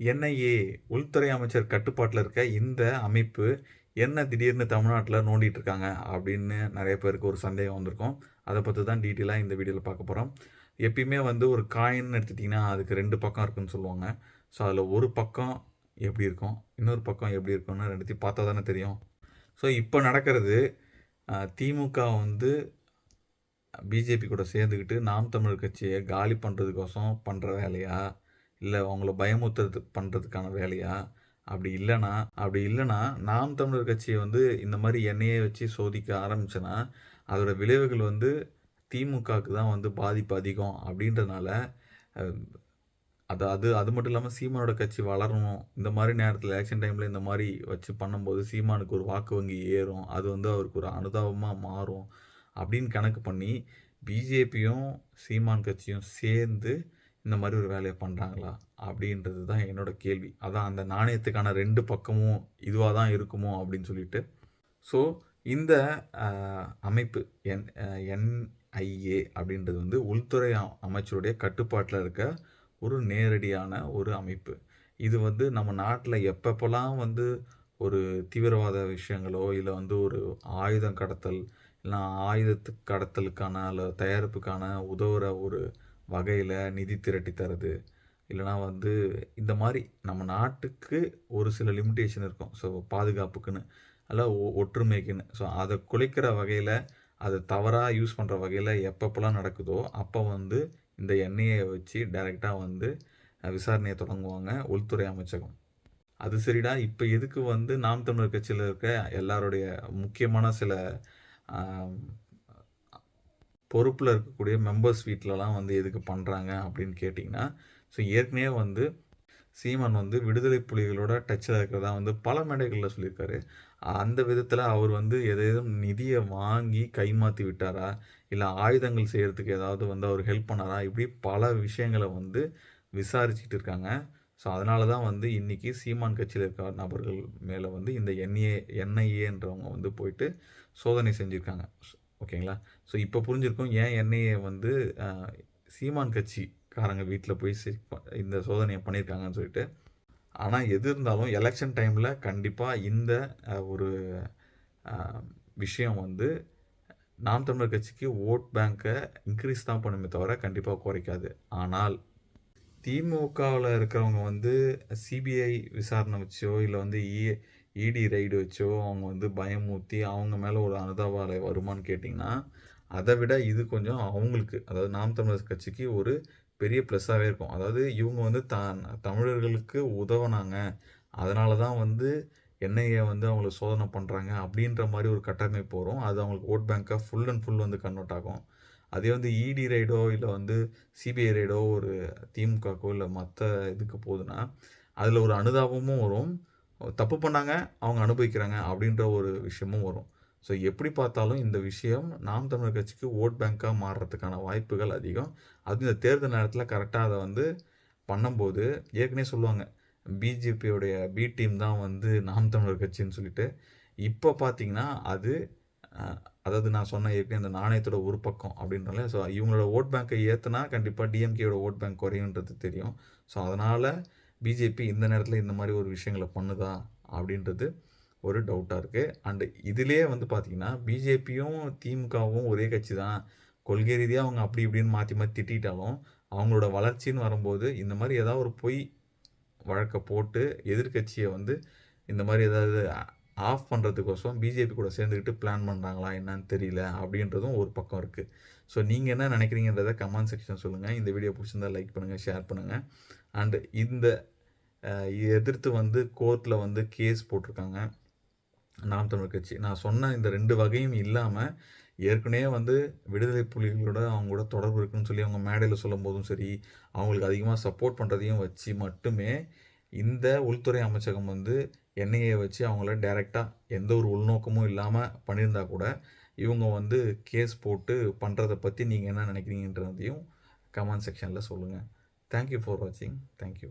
NIA உள்துறை அமைச்சர் கட்டுப்பாட்டில் இருக்க இந்த அமைப்பு என்ன திடீர்னு தமிழ்நாட்டில் நோண்டிகிட்டு இருக்காங்க அப்படின்னு நிறைய பேருக்கு ஒரு சந்தேகம் வந்திருக்கும். அதை பற்றி தான் டீட்டெயிலாக இந்த வீடியோவில் பார்க்க போகிறோம் எப்பயுமே வந்து ஒரு காயின்னு எடுத்துட்டிங்கன்னா அதுக்கு ரெண்டு பக்கம் இருக்குன்னு சொல்லுவாங்க. ஸோ அதில் ஒரு பக்கம் எப்படி இருக்கும் இன்னொரு பக்கம் எப்படி இருக்கும்னு ரெண்டுத்தையும் பார்த்தா தானே தெரியும். ஸோ இப்போ நடக்கிறது திமுக வந்து பிஜேபி கூட சேர்ந்துக்கிட்டு நாம் தமிழர் கட்சியை காலி பண்ணுறதுக்கோசம் பண்ணுற வேலையா இல்லை உங்களை பயமுத்துறது பண்ணுறதுக்கான வேலையா? அப்படி இல்லைனா அப்படி இல்லைனா நாம் தமிழர் கட்சியை வந்து இந்த மாதிரி எண்ணெயை வச்சு சோதிக்க ஆரம்பிச்சேன்னா அதோட விளைவுகள் வந்து திமுகவுக்கு தான் வந்து பாதிப்பு அதிகம் அப்படின்றதுனால அது அது அது மட்டும் இல்லாமல் சீமானோட கட்சி வளரணும். இந்த மாதிரி நேரத்தில் ஆக்ஷன் டைமில் இந்த மாதிரி வச்சு பண்ணும்போது சீமானுக்கு ஒரு வாக்கு வங்கி ஏறும். அது வந்து அவருக்கு ஒரு அனுதாபமாக மாறும் அப்படின்னு கணக்கு பண்ணி பிஜேபியும் சீமான் கட்சியும் சேர்ந்து இந்த மாதிரி ஒரு வேலையை பண்ணுறாங்களா அப்படின்றது தான் என்னோட கேள்வி. அதான் அந்த நாணயத்துக்கான ரெண்டு பக்கமும் இதுவாக தான் இருக்குமோ அப்படின்னு சொல்லிட்டு. ஸோ இந்த அமைப்பு என் என்ஐஏ அப்படின்றது வந்து உள்துறை அமைச்சருடைய கட்டுப்பாட்டில் இருக்க ஒரு நேரடியான ஒரு அமைப்பு. இது வந்து நம்ம நாட்டில் எப்பப்போலாம் வந்து ஒரு தீவிரவாத விஷயங்களோ இல்லை வந்து ஒரு ஆயுதம் கடத்தல் இல்லை ஆயுதத்து கடத்தலுக்கான அல்ல தயாரிப்புக்கான உதவுற ஒரு வகையில் நிதி திரட்டி தரது. இல்லைனா வந்து இந்த மாதிரி நம்ம நாட்டுக்கு ஒரு சில லிமிட்டேஷன் இருக்கும். ஸோ பாதுகாப்புக்குன்னு. அல்ல ஒ- ஒற்றுமைக்குன்னு. ஸோ அதை குலைக்கிற வகையில் அதை தவறாக யூஸ் பண்ணுற வகையில் எப்பப்போலாம் நடக்குதோ அப்போ வந்து இந்த எண்ணெயை வச்சு டைரெக்டாக வந்து விசாரணையை தொடங்குவாங்க உள்துறை அமைச்சகம். அது சரிடா இப்போ எதுக்கு வந்து நாம் தமிழர் கட்சியில் இருக்க எல்லாருடைய முக்கியமான சில பொறுப்பில் இருக்கக்கூடிய மெம்பர்ஸ் வீட்டிலலாம் வந்து எதுக்கு பண்ணுறாங்க அப்படின்னு கேட்டிங்கன்னா ஸோ ஏற்கனவே வந்து சீமான் வந்து விடுதலை புலிகளோட டச்சில் இருக்கிறதா வந்து பல மேடைகளில் சொல்லியிருக்காரு. அந்த விதத்தில் அவர் வந்து எதேதும் நிதியை வாங்கி கைமாற்றி விட்டாரா? இல்லை ஆயுதங்கள் செய்கிறதுக்கு ஏதாவது வந்து அவர் ஹெல்ப் பண்ணாரா? இப்படி பல விஷயங்களை வந்து விசாரிச்சுட்டு இருக்காங்க. ஸோ அதனால தான் வந்து இன்றைக்கி சீமான் கட்சியில் இருக்க நபர்கள் மேலே வந்து இந்த என்ஏ என்ஐஏன்றவங்க வந்து போயிட்டு சோதனை செஞ்சுருக்காங்க. ஓகேங்களா? ஸோ இப்போ புரிஞ்சிருக்கும். ஏன் என்ஐஏ வந்து சீமான் கட்சிக்காரங்க வீட்டில் போய் இந்த சோதனையை பண்ணியிருக்காங்கன்னு சொல்லிட்டு ஆனால் எது இருந்தாலும் எலெக்ஷன் டைமில் கண்டிப்பாக இந்த ஒரு விஷயம் வந்து நாம் தமிழர் கட்சிக்கு ஓட் பேங்க்கை இன்க்ரீஸ் தான் பண்ணுமே தவிர கண்டிப்பாக குறைக்காது. ஆனால் திமுகவில் இருக்கிறவங்க வந்து சிபிஐ விசாரணை வச்சோ இல்லை வந்து இஏ இடி ரைடு வச்சோ அவங்க வந்து பயமூத்தி அவங்க மேலே ஒரு அனுதாபாலை வருமான்னு கேட்டிங்கன்னா அதை விட இது கொஞ்சம் அவங்களுக்கு அதாவது நாம் தமிழர் கட்சிக்கு ஒரு பெரிய ப்ளஸ்ஸாகவே இருக்கும். அதாவது இவங்க வந்து த தமிழர்களுக்கு உதவுனாங்க. அதனால தான் வந்து என்ஐஏ வந்து அவங்கள சோதனை பண்ணுறாங்க அப்படின்ற மாதிரி ஒரு கட்டமைப்பு வரும். அது அவங்களுக்கு ஓட் பேங்க்காக ஃபுல் அண்ட் ஃபுல் வந்து கன்வெர்ட் ஆகும். அதே வந்து இடி ரைடோ இல்லை வந்து சிபிஐ ரைடோ ஒரு திமுகக்கோ இல்லை மற்ற இதுக்கு போகுதுன்னா அதில் ஒரு அனுதாபமும் வரும். தப்பு பண்ணாங்க அவங்க அனுபவிக்கிறாங்க அப்படின்ற ஒரு விஷயமும் வரும். ஸோ எப்படி பார்த்தாலும் இந்த விஷயம் நாம் தமிழர் கட்சிக்கு ஓட் பேங்க்காக மாறுறதுக்கான வாய்ப்புகள் அதிகம். அது இந்த தேர்தல் நேரத்தில் கரெக்டாக அதை வந்து பண்ணும்போது ஏற்கனவே சொல்லுவாங்க பிஜேபியோடைய பி டீம் தான் வந்து நாம் தமிழர் கட்சின்னு சொல்லிட்டு. இப்போ பார்த்தீங்கன்னா அது அதாவது நான் சொன்ன ஏற்கனவே இந்த நாணயத்தோட ஒரு பக்கம் அப்படின்றல ஸோ இவங்களோட ஓட் பேங்க்கை ஏற்றுனா கண்டிப்பாக டிஎம்கேயோட ஓட் பேங்க் குறையுன்றது தெரியும். ஸோ அதனால் பிஜேபி இந்த நேரத்தில் இந்த மாதிரி ஒரு விஷயங்களை பண்ணுதா அப்படின்றது ஒரு டவுட்டாக இருக்குது அண்டு இதிலே வந்து பார்த்திங்கன்னா பிஜேபியும் திமுகவும் ஒரே கட்சி தான் கொள்கை ரீதியாக அவங்க அப்படி இப்படின்னு மாற்றி மாற்றி திட்டாலும் அவங்களோட வளர்ச்சின்னு வரும்போது இந்த மாதிரி ஏதாவது ஒரு பொய் வழக்கை போட்டு எதிர்க்கட்சியை வந்து இந்த மாதிரி ஏதாவது ஆஃப் பண்ணுறதுக்கோசரம் பிஜேபி கூட சேர்ந்துக்கிட்டு பிளான் பண்ணுறாங்களா என்னன்னு தெரியல அப்படின்றதும் ஒரு பக்கம் இருக்குது ஸோ நீங்கள் என்ன நினைக்கிறீங்கன்றத கமெண்ட் செக்ஷன் சொல்லுங்கள் இந்த வீடியோ பிடிச்சிருந்தா லைக் பண்ணுங்கள் ஷேர் பண்ணுங்கள் அண்டு இந்த எதிர்த்து வந்து கோர்ட்டில் வந்து கேஸ் போட்டிருக்காங்க. நாம் தமிழ் கட்சி. நான் சொன்ன இந்த ரெண்டு வகையும் இல்லாமல் ஏற்கனவே வந்து விடுதலை புலிகளோட அவங்களோட தொடர்பு இருக்குன்னு சொல்லி அவங்க மேடையில் சொல்லும் போதும் சரி அவங்களுக்கு அதிகமாக சப்போர்ட் பண்ணுறதையும் வச்சு மட்டுமே இந்த உள்துறை அமைச்சகம் வந்து என்ஐஏ வச்சு அவங்கள டைரெக்டாக எந்த ஒரு உள்நோக்கமும் இல்லாமல் பண்ணியிருந்தா கூட இவங்க வந்து கேஸ் போட்டு பண்ணுறதை பற்றி நீங்கள் என்ன நினைக்கிறீங்கன்றதையும் கமெண்ட் செக்ஷனில் சொல்லுங்கள் தேங்க்யூ ஃபார் வாட்சிங் தேங்க்யூ